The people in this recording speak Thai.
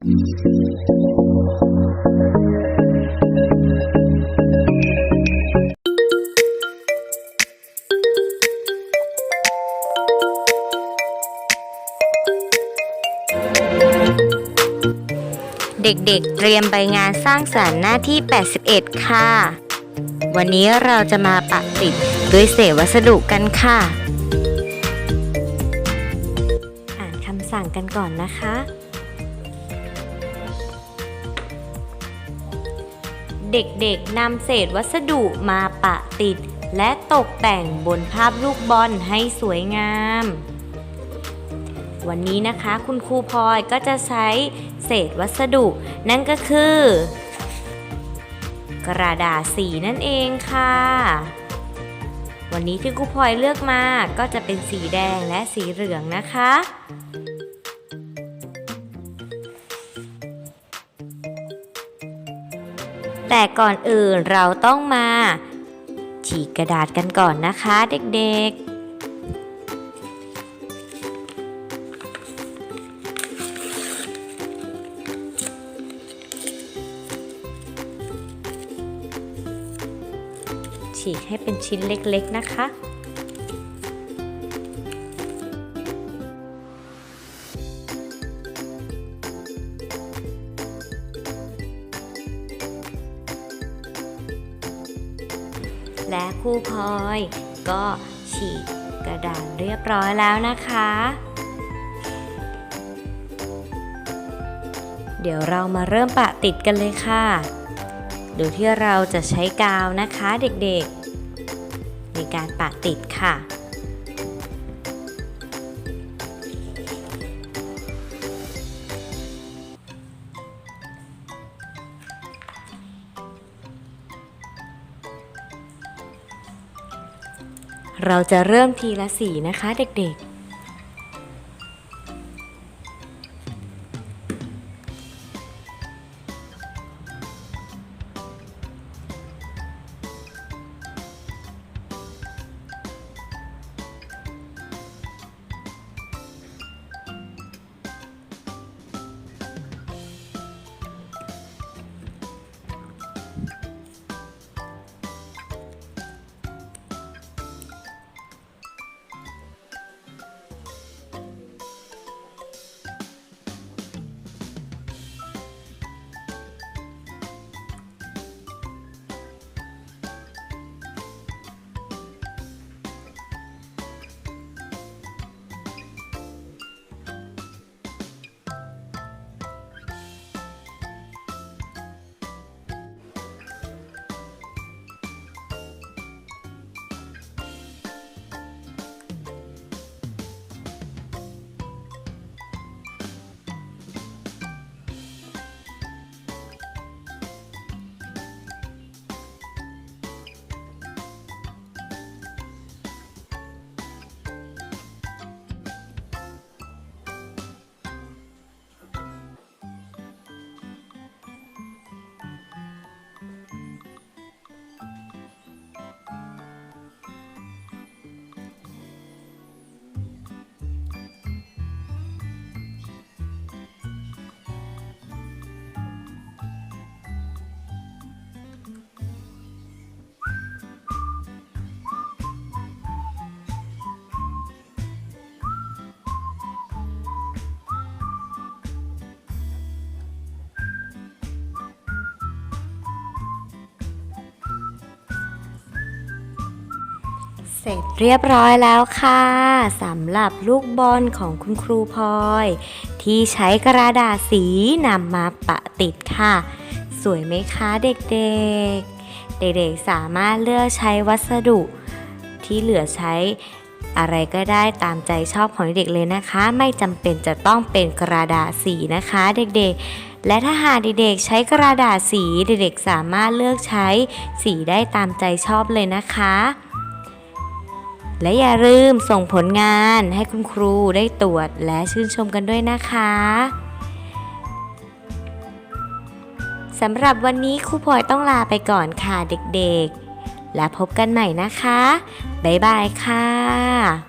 เด็กๆ เตรียมใบงานสร้างสารรค์หน้าที่ 81 ค่ะ วันนี้เราจะมาปะติดด้วยเศษวัสดุกันค่ะ อ่านคำสั่งกันก่อนนะคะ เด็กๆนำเศษวัสดุมาปะติด และตกแต่งบนภาพลูกบอลให้สวยงาม วันนี้นะคะคุณครูพลอยก็จะใช้เศษวัสดุ นั่นก็คือ กระดาษสีนั่นเองค่ะ วันนี้ที่ครูพลอยเลือกมาก็จะเป็นสีแดงและสีเหลืองนะคะ แต่ก่อนอื่นเราต้องมา ฉีกกระดาษกันก่อนนะคะเด็กๆฉีกให้เป็นชิ้นเล็กๆนะคะ และคู่พลอย ก็ฉีกกระดาษเรียบร้อยแล้วนะคะ เดี๋ยวเรามาเริ่มปะติดกันเลยค่ะ โดยที่เราจะใช้กาวนะคะเด็กๆ ในการปะติดค่ะ เราจะเริ่มทีละสีนะคะเด็กๆ เสร็จเรียบร้อยแล้วค่ะสำหรับลูกบอลของคุณครูพลอย ที่ใช้กระดาษสีนำมาปะติดค่ะ สวยไหมคะเด็กๆ เด็กๆสามารถเลือกใช้วัสดุ ที่เหลือใช้อะไรก็ได้ตามใจชอบของเด็กเลยนะคะ ไม่จำเป็นจะต้องเป็นกระดาษสีนะคะเด็กๆ และถ้าหากเด็กๆใช้กระดาษสีเด็กๆสามารถเลือกใช้สีได้ตามใจชอบเลยนะคะ และอย่าลืมส่งผลงานให้คุณครูได้ตรวจและชื่นชมกันด้วยนะคะสำหรับวันนี้ครูพลอยต้องลาไปก่อนค่ะเด็กๆ และพบกันใหม่นะคะ บ๊ายบายค่ะ